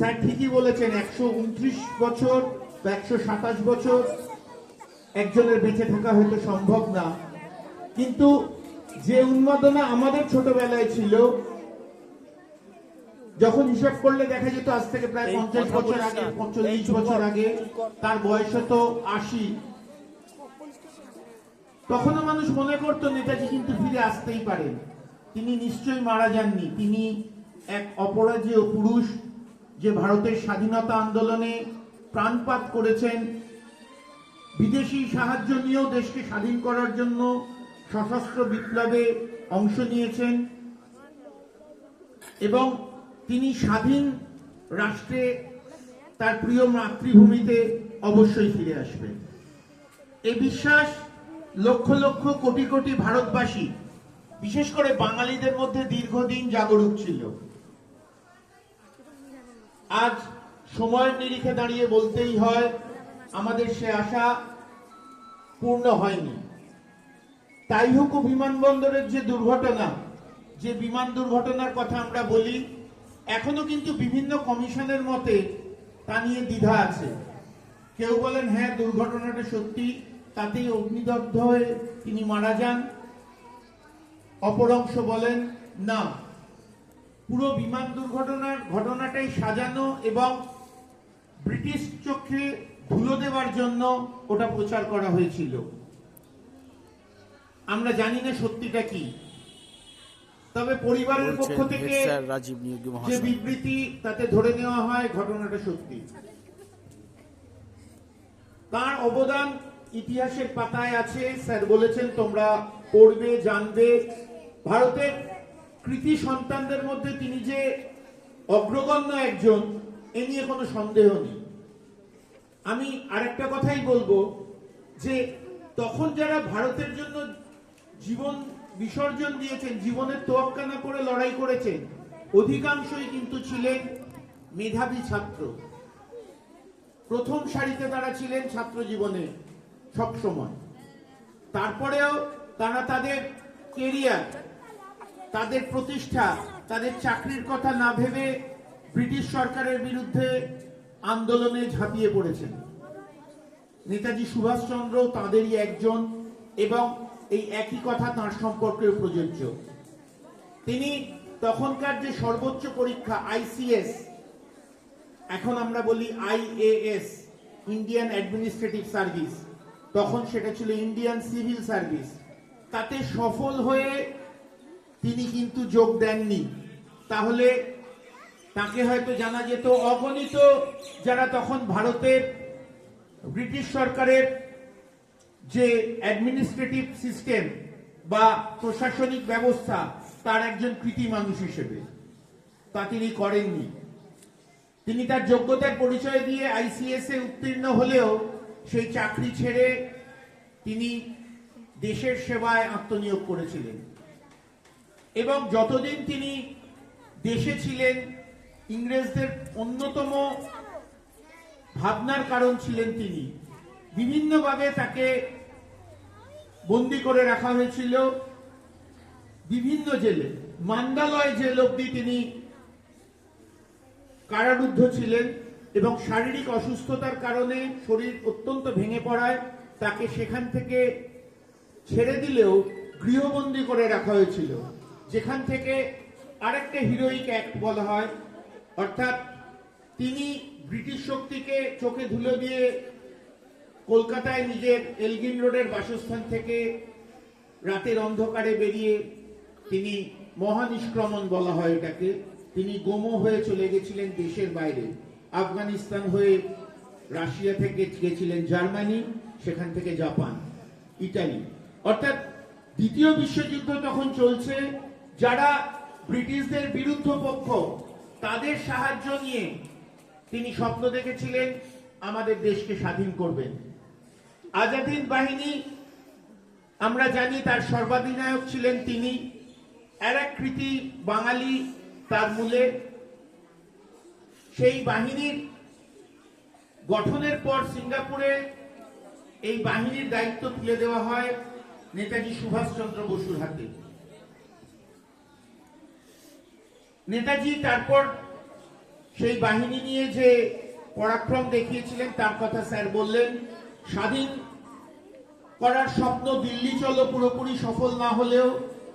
Sir ঠিকই বলেছেন একশো উনত্রিশ বছর বা একশো সাতাশ বছর একজনের বেঁচে থাকা হয়তো সম্ভব না। কিন্তু যে উন্মাদনা আমাদের ছোটবেলায় ছিল যখন হিসাব করলে দেখা যেত আজ থেকে প্রায় পঞ্চাশ বছর আগে পঞ্চল্লিশ বছর আগে তার বয়স হতো আশি। তখনও মানুষ মনে করতো নেতাজি কিন্তু ফিরে আসতেই পারেন। তিনি নিশ্চয়ই মারা যাননি। তিনি এক অপরাজেয় পুরুষ। যে ভারতের স্বাধীনতা আন্দোলনে প্রাণপাত করেছেন, বিদেশি সাহায্য নিয়েও দেশকে স্বাধীন করার জন্য সশস্ত্র বিপ্লবে অংশ নিয়েছেন এবং তিনি স্বাধীন রাষ্ট্রে তার প্রিয় মাতৃভূমিতে অবশ্যই ফিরে আসবেন। এই বিশ্বাস লক্ষ লক্ষ কোটি কোটি ভারতবাসী, বিশেষ করে বাঙালিদের মধ্যে দীর্ঘদিন জাগরুক ছিল। আজ সময়ের নিরিখে দাঁড়িয়ে বলতেই হয়, আমাদের সে আশা পূর্ণ হয়নি। তাই হোক বিমানবন্দরের যে দুর্ঘটনা, যে বিমান দুর্ঘটনার কথা আমরা বলি, এখনও কিন্তু বিভিন্ন কমিশনের মতে তা নিয়ে দ্বিধা আছে। কেউ বলেন হ্যাঁ দুর্ঘটনাটা সত্যি। তাতেই অগ্নিদগ্ধ হয়ে তিনি মারা যান। অপর অংশ বলেন, না। পুরো বিমান দুর্ঘটনার ঘটনাটাই সাজানো এবং ব্রিটিশ চোখে ধুলো দেওয়ার জন্য ওটা প্রচার করা হয়েছিল। আমরা জানি না সত্যিটা কি। তবে পরিবারের পক্ষ থেকে যে বিবৃতি তাতে ধরে নেওয়া হয় ঘটনাটা সত্যি। তার অবদান ইতিহাসের পাতায় আছে। স্যার বলেছেন তোমরা পড়বে জানবে। ভারতের কৃতি সন্তানদের মধ্যে তিনি যে অগ্রগণ্য একজন, এ নিয়ে কোনো সন্দেহ নেই। আমি আরেকটা কথাই বলব যে, তখন যারা ভারতের জন্য জীবন বিসর্জন দিয়েছেন, জীবনের তোয়াক্কা না করে লড়াই করেছেন, অধিকাংশই কিন্তু ছিলেন মেধাবী ছাত্র। প্রথম সারিতে তারা ছিলেন ছাত্র জীবনে সব সময় তারপরেও তারা তাদের কেরিয়ার তাদের প্রতিষ্ঠা, তাদের চাকরির কথা না ভেবে ব্রিটিশ সরকারের বিরুদ্ধে আন্দোলনে ঝাঁপিয়ে পড়েছেন। নেতাজি সুভাষচন্দ্র তাদেরই একজন এবং এই একই কথা তার সম্পর্কেও প্রযোজ্য। তিনি তখনকার যে সর্বোচ্চ পরীক্ষা, আইসিএস, এখন আমরা বলি আইএএস, ইন্ডিয়ান অ্যাডমিনিস্ট্রেটিভ সার্ভিস, তখন সেটা ছিল ইন্ডিয়ান সিভিল সার্ভিস। তাতে সফল হয়ে তিনি কিন্তু যোগ দেননি। তাহলে তাকে হয়তো জানা যেত, অগণিত যারা তখন ভারতের ব্রিটিশ সরকারের যে অ্যাডমিনিস্ট্রেটিভ সিস্টেম বা প্রশাসনিক ব্যবস্থা, তার একজন কৃতি মানুষ হিসেবে। তা তিনি করেননি। তিনি তার যোগ্যতার পরিচয় দিয়ে আইসিএস এ উত্তীর্ণ হলেও সেই চাকরি ছেড়ে তিনি দেশের সেবায় আত্মনিয়োগ করেছিলেন। এবং যতদিন তিনি দেশে ছিলেন, ইংরেজদের অন্যতম ভাবনার কারণ ছিলেন তিনি। বিভিন্নভাবে তাকে বন্দি করে রাখা হয়েছিল। বিভিন্ন জেলে, মান্দালয় জেল অব্দি তিনি কারারুদ্ধ ছিলেন এবং শারীরিক অসুস্থতার কারণে শরীর অত্যন্ত ভেঙে পড়ায় তাকে সেখান থেকে ছেড়ে দিলেও গৃহবন্দী করে রাখা হয়েছিল। যেখান থেকে আরেকটা হিরোইক অ্যাক্ট বলা হয়, অর্থাৎ তিনি ব্রিটিশ শক্তিকে চোখে ধুলো দিয়ে কলকাতায় নিজের এলগিন রোডের বাসস্থান থেকে রাতের অন্ধকারে বেরিয়ে তিনি মহানিষ্ক্রমণ বলা হয় এটাকে। তিনি গোমো হয়ে চলে গেছিলেন দেশের বাইরে। আফগানিস্তান হয়ে রাশিয়া থেকে গেছিলেন জার্মানি, সেখান থেকে জাপান, ইটালি। অর্থাৎ দ্বিতীয় বিশ্বযুদ্ধ তখন চলছে। যারা ব্রিটিশদের বিরুদ্ধ পক্ষ, তাদের সাহায্য নিয়ে তিনি স্বপ্ন দেখেছিলেন আমাদের দেশকে স্বাধীন করবেন। আজাদিন বাহিনী, আমরা জানি তার সর্বাধিনায়ক ছিলেন তিনি। আর এক কৃতি বাঙালি তার মূলে। সেই বাহিনীর গঠনের পর সিঙ্গাপুরে এই বাহিনীর দায়িত্ব তুলে দেওয়া হয় নেতাজি সুভাষচন্দ্র বসুর হাতে। নেতাজি তারপর সেই বাহিনী নিয়ে যে পরাক্রম দেখিয়েছিলেন তার কথা স্যার বললেন স্বাধীন করার স্বপ্ন দিল্লি চলো পুরোপুরি সফল না হলেও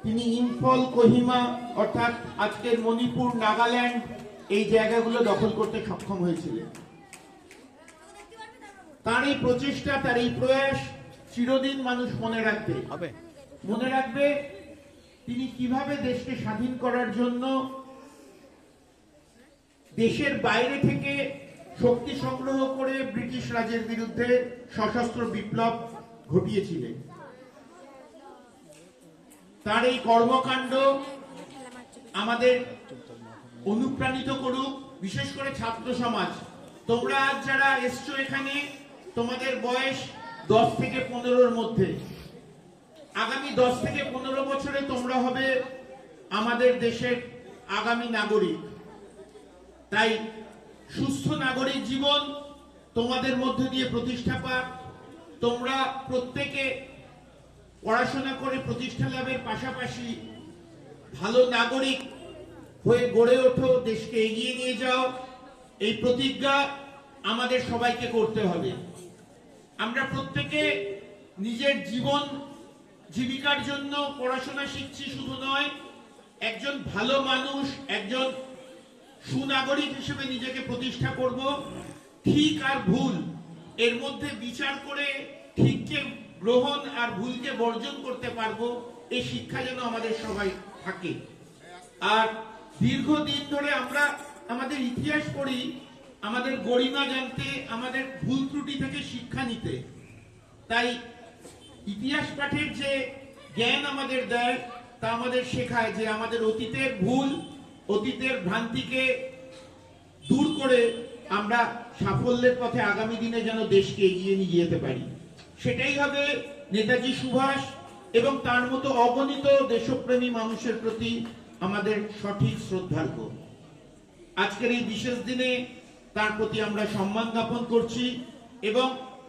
তিনি ইম্ফল কোহিমা অর্থাৎ আজকের মণিপুর নাগাল্যান্ড এই জায়গাগুলো দখল করতে সক্ষম হয়েছিলেন। তার এই প্রচেষ্টা তার এই প্রয়াস চিরদিন মানুষ মনে রাখবে। মনে রাখবে তিনি কীভাবে দেশকে স্বাধীন করার জন্য দেশের বাইরে থেকে শক্তি সংগ্রহ করে ব্রিটিশ রাজের বিরুদ্ধে সশস্ত্র বিপ্লব ঘটিয়েছিলেন। তার এই কর্মকাণ্ড আমাদের অনুপ্রাণিত করুক, বিশেষ করে ছাত্র সমাজ। তোমরা আজ যারা এসছো এখানে, তোমাদের বয়স দশ থেকে পনেরোর মধ্যে। আগামী দশ থেকে পনেরো বছরে তোমরা হবে আমাদের দেশের আগামী নাগরিক। তাই সুস্থ নাগরিক জীবন তোমাদের মধ্যে দিয়ে প্রতিষ্ঠা পাক। তোমরা প্রত্যেকে পড়াশোনা করে প্রতিষ্ঠা লাভের পাশাপাশি ভালো নাগরিক হয়ে গড়ে ওঠো, দেশকে এগিয়ে নিয়ে যাও। এই প্রতিজ্ঞা আমাদের সবাইকে করতে হবে। আমরা প্রত্যেকে নিজের জীবন জীবিকার জন্য পড়াশোনা শিখছি শুধু নয়, একজন ভালো মানুষ, একজন সুনাগরিক হিসেবে নিজেকে প্রতিষ্ঠা করব, ঠিক আর ভুল। এর মধ্যে বিচার করে ঠিককে গ্রহণ আর ভুলকে বর্জন করতে পারব, এই শিক্ষা যেন আমাদের সবাই থাকে। আর দীর্ঘদিন ধরে আমরা আমাদের ইতিহাস পড়ি, আমাদের গরিমা জানতে, আমাদের ভুল ত্রুটি থেকে শিক্ষা নিতে। তাই ইতিহাস পাঠের যে জ্ঞান আমাদের দেয়, তা আমাদের শেখায় যে আমাদের অতীতের ভুল অতীতের ভ্রান্তিকে দূর করে আমরা সাফল্যের পথে আগামী দিনে যেন দেশকে এগিয়ে নিয়ে যেতে পারি। সেটাই হবে নেতাজি সুভাষ এবং তার মতো অগণিত দেশপ্রেমী মানুষের প্রতি আমাদের সঠিক শ্রদ্ধার্ঘ। আজকের এই বিশেষ দিনে তার প্রতি আমরা সম্মান জ্ঞাপন করছি এবং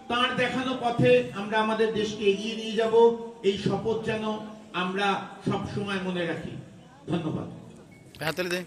তার দেখানো পথে আমরা আমাদের দেশকে এগিয়ে নিয়ে যাব। এই শপথ যেন আমরা সব সময় মনে রাখি। ধন্যবাদ। হাততালি দেয়